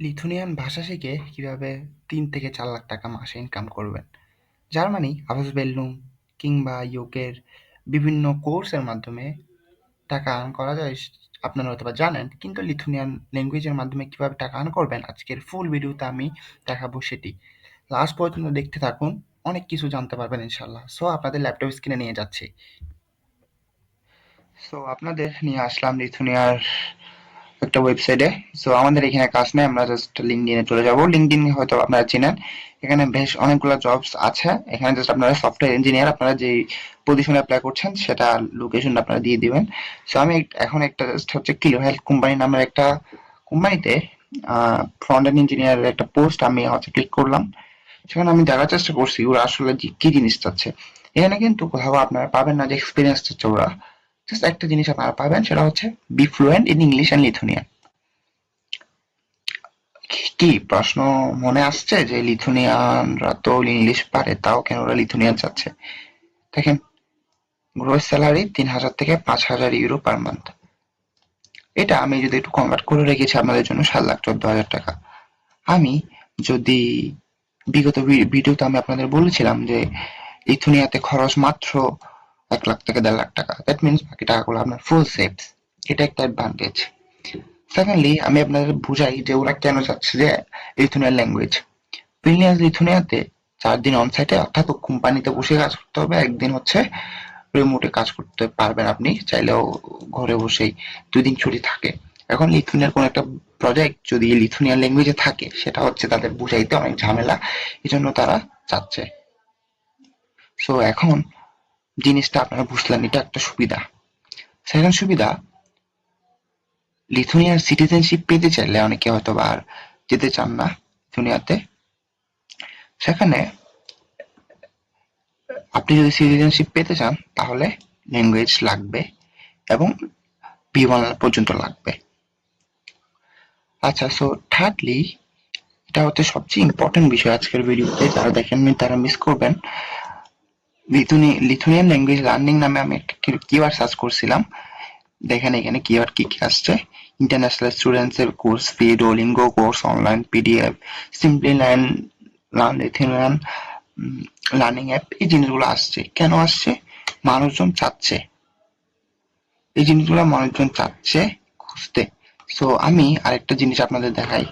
Lithuanian ভাষা শিখে কীভাবে তিন থেকে চার লাখ টাকা মাসে ইনকাম করবেন। জার্মানি আউসবেল্লুম কিংবা ইউকের বিভিন্ন কোর্সের মাধ্যমে টাকা আর্ন করা যায়, আপনারা হয়তো বা জানেন, কিন্তু লিথুনিয়ান ল্যাঙ্গুয়েজের মাধ্যমে কীভাবে টাকা আর্ন করবেন, আজকের ফুল ভিডিওতে আমি দেখাবো সেটি। লাস্ট পর্যন্ত দেখতে থাকুন, অনেক কিছু জানতে পারবেন ইনশাল্লাহ সো আপনাদের ল্যাপটপ স্ক্রিনে নিয়ে যাচ্ছি। সো আপনাদের নিয়ে আসলাম লিথুনিয়ার একটা ওয়েবসাইটে সো আমাদের এখানে কাজ নেই, আমরা জাস্ট লিঙ্কডিনে চলে যাব। লিঙ্কডিন হয়তো আপনারা চেনেন। এখানে বেশ অনেকগুলো জবস আছে। এখানে জাস্ট আপনারা সফটওয়্যার ইঞ্জিনিয়ার আপনারা যে পজিশনে অ্যাপ্লাই করছেন, সেটা লোকেশন আপনারা দিয়ে দিবেন। সো আমি এখন একটা জাস্ট হচ্ছে কিলো হেলথ কোম্পানি নামের একটা কোম্পানিতে ফ্রন্ট এন্ড ইঞ্জিনিয়ারের একটা পোস্ট আমি হচ্ছে ক্লিক করলাম। সেখানে আমি দেখার চেষ্টা করছি, ওরা আসলে কি জিনিস চাচ্ছে এখানে কিন্তু কোথাও আপনারা পাবেন না যে এক্সপিরিয়েন্স চাচ্ছে ওরা। জাস্ট একটা জিনিস আপনারা পাবেন, সেটা হচ্ছে be fluent in English and Lithuanian কি প্রশ্ন মনে আসছে যে লিথুনিয়ানরা তো ইংলিশ পারে, তাও কেন ওরা লিথুনিয়ান চাচ্ছে? দেখেন গ্রোস স্যালারি তিন হাজার থেকে পাঁচ হাজার ইউরো পার মান্থ এটা আমি যদি একটু কনভার্ট করে রেখেছি আপনাদের জন্য, সাত লাখ চোদ্দ হাজার টাকা। আমি যদি বিগত ভিডিওতে আমি আপনাদের বলেছিলাম যে লিথুনিয়াতে খরচ মাত্র এক লাখ থেকে দেড় লাখ টাকা। দ্যাট মিনস বাকি টাকাগুলো আপনার ফুল সেভস এটা একটা অ্যাডভান্টেজ সেকেন্ডলি আমি আপনাদের বুঝাই যে ওরা কেন চাচ্ছে যে লিথুনিয়ান ল্যাঙ্গুয়েজ বিলিয়ান্স লিথুনিয়াতে চার দিন অন সাইটে অর্থাৎ কোম্পানিতে বসে কাজ করতে হবে। একদিন হচ্ছে রিমোটে কাজ করতে পারবেন আপনি, চাইলেও ঘরে বসেই দুই দিন ছুটি থাকে। এখন লিথুনিয়ার কোন একটা প্রজেক্ট যদি লিথুনিয়ান ল্যাঙ্গুয়েজে থাকে, সেটা হচ্ছে তাদের বুঝাইতে অনেক ঝামেলা। এই জন্য তারা চাচ্ছে। সো এখন জিনিসটা আপনারা বুঝলেন, এটা একটা সুবিধা। সেকেন্ড সুবিধা, লিথুনিয়ার সিটিজেনশিপ পেতে চাইলে অনেকে হয়তো আর যেতে চান না লিথুনিয়াতে। সেখানে আপনি যদি সিটিজেনশিপ পেতে চান, তাহলে ল্যাঙ্গুয়েজ লাগবে এবং বি পর্যন্ত লাগবে। আচ্ছা সো থার্ডলি এটা হচ্ছে সবচেয়ে ইম্পর্টেন্ট বিষয় আজকের ভিডিওতে যারা দেখেননি, তারা মিস করবেন। লিথুনিয়ান ল্যাঙ্গুয়েজ লার্নিং নামে আমি একটা কিওয়ার্ড সার্চ করছিলাম। দেখেন এখানে কিওয়ার্ড কি কি আসছে। ইন্টারন্যাশনাল স্টুডেন্টস এর course fee Duolingo course online PDF simply learn learn Lithuanian learning app এই জিনিসগুলো আসছে। কেন আসছে? মানুষজন চাচ্ছে। এই জিনিসগুলো মানুষজন চাচ্ছে খুঁজতে। সো আমি আরেকটা জিনিস আপনাদের দেখাই।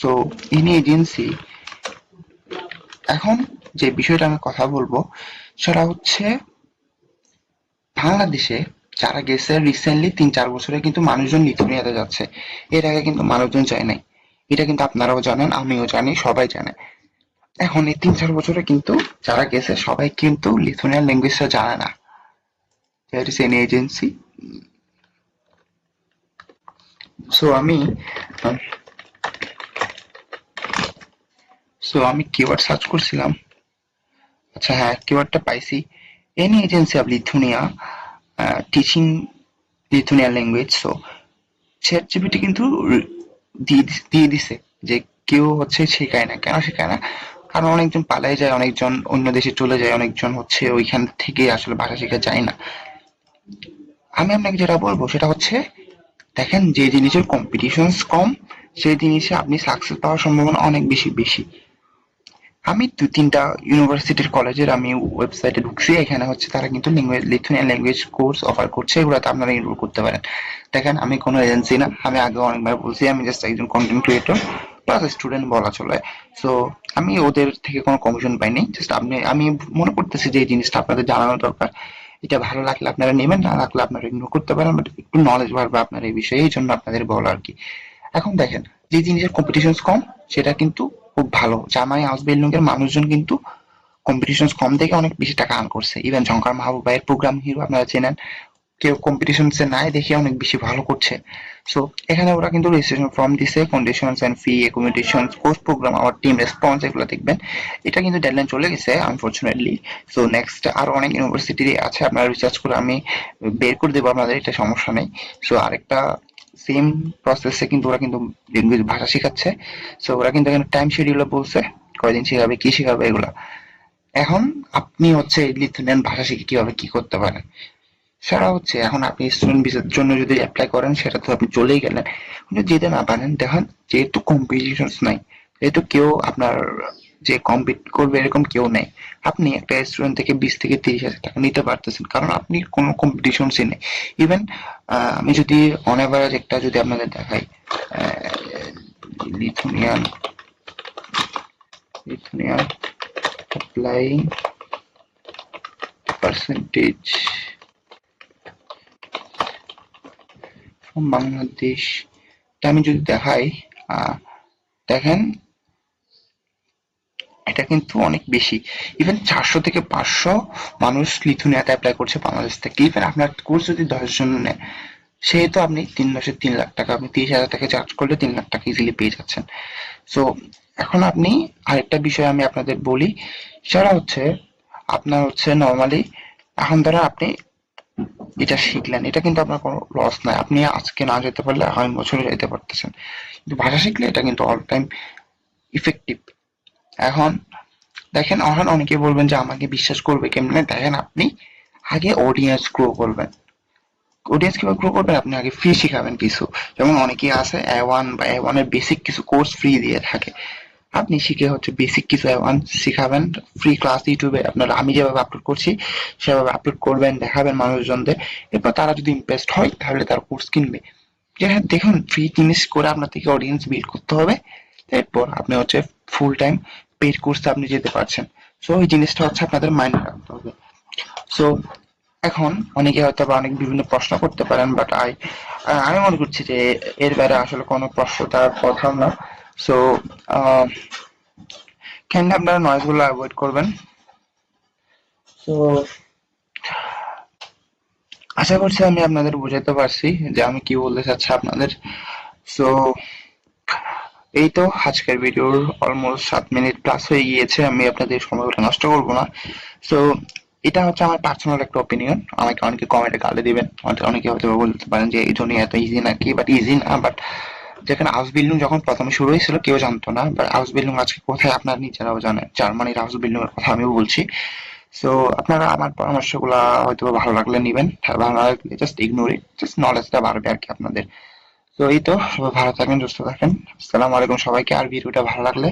সো ইন এজেন্সি এখন যে বিষয়টা আমি কথা বলব, সেটা হচ্ছে বাংলাদেশে যারা গেছে রিসেন্টলি তিন চার বছরে কিন্তু মানুষজন লিথুনিয়াতে যাচ্ছে। এর আগে কিন্তু মানুষজন যায় নাই। এটা কিন্তু আপনারাও জানেন, আমিও জানি, সবাই জানে। এখন এই তিন চার বছরে কিন্তু যারা গেছে, সবাই কিন্তু লিথুনিয়ান ল্যাঙ্গুয়েজটা জানে না। এন এজেন্সি সো আমি সো আমি কিওয়ার্ড সার্চ করছিলাম। আচ্ছা হ্যাঁ কিওয়ার্ডটা পাইছি। Any agency of Lithuania teaching Lithuanian language so chat GPT কিন্তু দিয়ে দিছে যে কেউ হচ্ছে শেখায় না। কেন শেখায় না? কারণ অনেকজন পালাই যায়, অনেকজন অন্য দেশে চলে যায়, অনেকজন হচ্ছে ওইখান থেকে আসলে ভাষা শেখা যায় না। আমি আপনাকে যেটা বলব, সেটা হচ্ছে, দেখেন যে জিনিসের কম্পিটিশন কম, সেই জিনিসে আপনি সাকসেস পাওয়ার সম্ভাবনা অনেক বেশি বেশি। আমি দু তিনটা ইউনিভার্সিটির কলেজের আমি ওয়েবসাইটে ঢুকছি, এখানে হচ্ছে তারা কিন্তু লিথুনিয়ান ল্যাঙ্গুয়েজ কোর্স অফার করছে, এগুলোতে আপনারা এনরোল করতে পারেন। দেখেন, আমি কোনো এজেন্সি না, আমি আগে অনেকবার বলছি, আমি জাস্ট একজন কন্টেন্ট ক্রিয়েটর প্লাস স্টুডেন্ট বলা চলে। সো আমি ওদের থেকে কোনো কমিশন পাইনি জাস্ট আপনি, আমি মনে করতেছি যে এই জিনিসটা আপনাদের জানানো দরকার। এটা ভালো লাগলে আপনারা নেবেন, না লাগলে আপনারা ইগনোর করতে পারেন বাট একটু নলেজ বাড়বে আপনার এই বিষয়ে, এই জন্য আপনাদের বলা আর কি। এখন দেখেন, যে জিনিসের কম্পিটিশন কম, সেটা কিন্তু খুব ভালো। জামাই হাউসবিল্ডিং এর মানুষজন কিন্তু কম্পিটিশন কম থেকে অনেক বেশি টাকা আর্ন করছে। ইভেন শঙ্কর মাহবুব ভাইয়ের প্রোগ্রাম হিরো আপনারা চেনেন, কেউ কম্পিটিশনসে নাই দেখে অনেক বেশি ভালো করছে। সো এখানে ওরা কিন্তু রেজিস্ট্রেশন ফর্ম দিছে conditions and fee accommodation course program our team response এগুলো দেখবেন। এটা কিন্তু ডেডলাইন চলে গেছে আনফরচুনেটলি সো নেক্সট আরও অনেক ইউনিভার্সিটি আছে, আপনারা রিসার্চ করে আমি বের করে দেবো আপনাদের, এটা সমস্যা নেই। সো আরেকটা সেম প্রসেসে কিন্তু ওরা কিন্তু ল্যাঙ্গুয়েজ ভাষা শেখাচ্ছে। সো ওরা কিন্তু এখানে টাইম শিডিউলে বলছে, কয়দিন শেখাবে, কি শেখাবে এগুলা। এখন আপনি হচ্ছে লিথুনিয়ান ভাষা শিখে কীভাবে কি করতে পারেন? সেটা হচ্ছে, এখন আপনি স্টুডেন্ট ভিসার জন্য যদি অ্যাপ্লাই করেন, সেটা তো আপনি চলেই গেলেন। যেতে না পারেন, দেখেন যেহেতু কম্পিটিশন নাই, যেহেতু কেউ আপনার যে কম্পিট করবে এরকম কেউ নেই। আপনি একটা রেস্টুরেন্ট থেকে বিশ থেকে তিরিশ হাজার টাকা নিতে পারতেছেন, কারণ আপনি কোনো কম্পিটিশন নেই। ইভেন আমি যদি অন অ্যাভারেজ একটা যদি আপনাদের দেখাই Lithuanian Lithuanian applying percentage Bangladesh আমি যদি দেখাই দেখেন এটা কিন্তু অনেক বেশি। ইভেন চারশো থেকে পাঁচশো মানুষ লিথুনিয়াতে অ্যাপ্লাই করছে বাংলাদেশ থেকে। ইভেন আপনার কোর্স যদি দশজন নেয় সেহেতু আপনি তিন মাসে তিন লাখ টাকা, আপনি তিরিশ হাজার টাকা চার্জ করলে তিন লাখ টাকা ইজিলি পেয়ে যাচ্ছেন। সো এখন আপনি আরেকটা বিষয় আমি আপনাদের বলি, সেটা হচ্ছে আপনার হচ্ছে নর্মালি এখন ধরো আপনি এটা শিখলেন, এটা কিন্তু আপনার কোনো লস নাই আপনি আজকে না যেতে পারলে আগামী বছরে যেতে পারতেছেন। কিন্তু ভাষা শিখলে এটা কিন্তু অল টাইম ইফেক্টিভ এখন দেখেন, এখন অনেকে বলবেন যে আমাকে বিশ্বাস করবে কেমনে? দেখেন, আপনি আগে অডিয়েন্স গ্রো করবেন। অডিয়েন্স কীভাবে গ্রো করবেন? আপনি আগে ফ্রি শিখাবেন কিছু। যেমন অনেকেই আছে এ ওয়ান বা এ ওয়ানের বেসিক কিছু কোর্স ফ্রি দিয়ে থাকে। আপনি শিখে হচ্ছে বেসিক কিছু ওয়ান শিখাবেন। ফ্রি ক্লাস ইউটিউবে আপনার, আমি যেভাবে আপলোড করছি, সেভাবে আপলোড করবেন, দেখাবেন মানুষজনদের। এরপর তারা যদি ইমপ্রেসড হয়, তাহলে তার কোর্স কিনবে। যে হ্যাঁ দেখুন ফ্রি জিনিস করে আপনার থেকে অডিয়েন্স বিল্ড করতে হবে। এরপর আপনি হচ্ছে ফুল টাইম পেড কোর্সে আপনি যেতে পারছেন। সো এই জিনিসটা হচ্ছে আপনাদের মাইন্ডে রাখতে হবে। সো এখন অনেকে হয়তো বা অনেক বিভিন্ন প্রশ্ন করতে পারেন বাট আই আমি মনে করছি যে এর বাইরে আসলে কোনো প্রশ্ন তার কথা না। সো কেন আপনারা নয়েজগুলো অ্যাভয়েড করবেন? তো আশা করছি আমি আপনাদের বোঝাতে পারছি যে আমি কি বলতে চাচ্ছি আপনাদের। সো এই তো, আজকের ভিডিওর অলমোস্ট সাত মিনিট প্লাস হয়ে গিয়েছে, আমি আপনাদের সময়গুলো নষ্ট করব না। সো এটা হচ্ছে আমার পার্সোনাল একটা অপিনিয়ন আমাকে অনেকে কমেন্টে গালে দিবেন, অনেকে- হয়তো বলতে পারেন যে, এই জন্য এত ইজি না নাকি? বাট ইজি না বাট যেখানে হাউস বিল্ডিং যখন প্রথমে শুরু হয়েছিল, কেউ জানতো না। বাট হাউস বিল্ডিং আজকে কোথায়, আপনার নিজেরাও জানেন। জার্মানির হাউস বিল্ডিং এর কথা আমিও বলছি। সো আপনারা আমার পরামর্শগুলো হয়তো ভালো লাগলে নিবেন। ভালো লাগলে জাস্ট ইগনোর ইট জাস্ট নলেজটা বাড়বে আর কি আপনাদের। তো এই তো ভালো থাকেন সুস্থ থাকেন আসসালামু আলাইকুম সবাইকে, আর ভিডিওটা ভালো লাগলে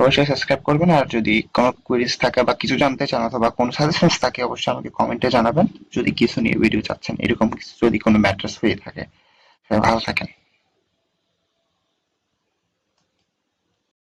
অবশ্যই সাবস্ক্রাইব করবেন, আর যদি কোনো কুইরিজ থাকে বা কিছু জানতে চান অথবা কোনো সাজেশনস থাকে, অবশ্যই আমাকে কমেন্টে জানাবেন। যদি কিছু নিয়ে ভিডিও চাচ্ছেন, এরকম কিছু যদি কোনো ম্যাটার্স হয়ে থাকে ভালো থাকেন।